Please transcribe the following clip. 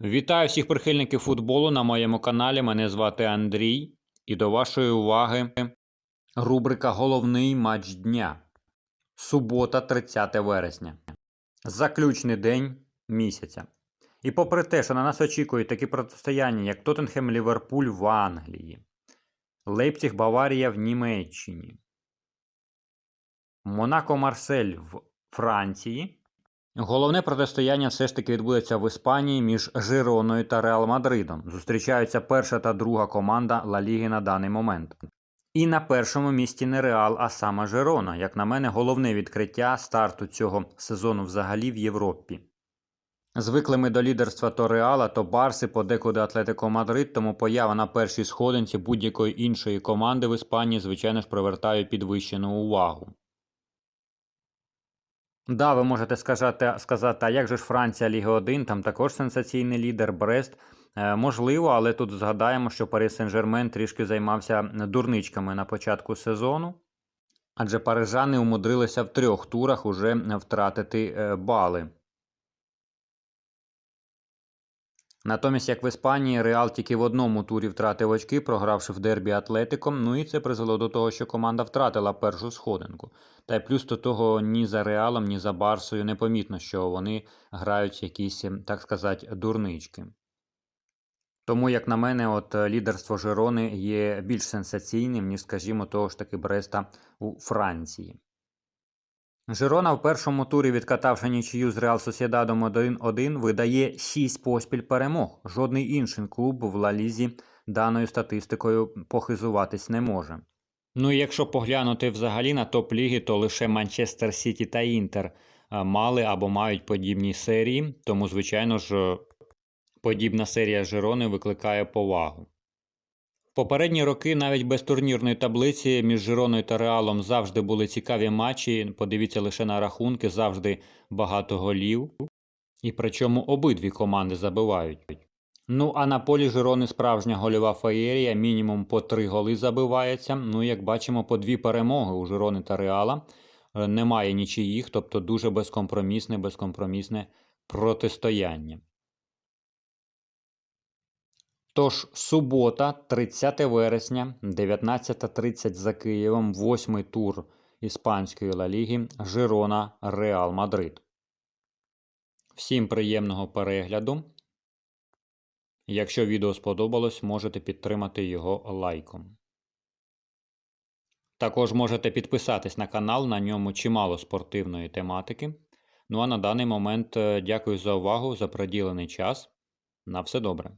Вітаю всіх прихильників футболу на моєму каналі. Мене звати Андрій. І до вашої уваги рубрика Головний матч дня. Субота, 30 вересня. Заключний день місяця. І попри те, що на нас очікують такі протистояння, як Тоттенхем Ліверпуль в Англії, Лейпціг Баварія в Німеччині, Монако Марсель в Франції. Головне протистояння все ж таки відбудеться в Іспанії між Жироною та Реал Мадридом. Зустрічаються перша та друга команда Ла Ліги на даний момент. І на першому місці не Реал, а саме Жирона. Як на мене, головне відкриття старту цього сезону взагалі в Європі. Звикли ми до лідерства то Реала, то Барси, подекуди Атлетико Мадрид, тому поява на першій сходинці будь-якої іншої команди в Іспанії, звичайно ж, привертає підвищену увагу. Да, ви можете сказати, сказати, а як же ж Франція Ліга 1, там також сенсаційний лідер Брест. Е, можливо, але тут згадаємо, що Пари Сен-Жермен трішки займався дурничками на початку сезону. Адже парижани умудрилися в трьох турах уже втратити е, бали. Натомість, як в Іспанії, Реал тільки в одному турі втратив очки, програвши в дербі Атлетиком. Ну і це призвело до того, що команда втратила першу сходинку. Та й плюс до того ні за Реалом, ні за Барсою не помітно, що вони грають якісь, так сказати, дурнички. Тому, як на мене, от лідерство Жирони є більш сенсаційним, ніж, скажімо, того ж таки Бреста у Франції. Жирона в першому турі, відкатавши нічию з Реал Сосєдадом 1-1, видає 6 поспіль перемог. Жодний інший клуб в Ла-Лізі даною статистикою похизуватись не може. Ну і якщо поглянути взагалі на топ-ліги, то лише Манчестер Сіті та Інтер мали або мають подібні серії, тому, звичайно ж, подібна серія Жирони викликає повагу. Попередні роки навіть без турнірної таблиці між Жироною та Реалом завжди були цікаві матчі. Подивіться лише на рахунки, завжди багато голів. І причому обидві команди забивають. Ну а на полі Жирони справжня гольова феєрія, мінімум по три голи забивається. Ну, як бачимо, по дві перемоги у Жирони та Реала. Е, Немає нічиїх, тобто дуже безкомпромісне, безкомпромісне протистояння. Тож, субота, 30 вересня, 19.30 за Києвом, восьмий тур Іспанської Ла Ліги, Жирона, Реал Мадрид. Всім приємного перегляду. Якщо відео сподобалось, можете підтримати його лайком. Також можете підписатись на канал, на ньому чимало спортивної тематики. Ну а на даний момент е, дякую за увагу, за приділений час. На все добре.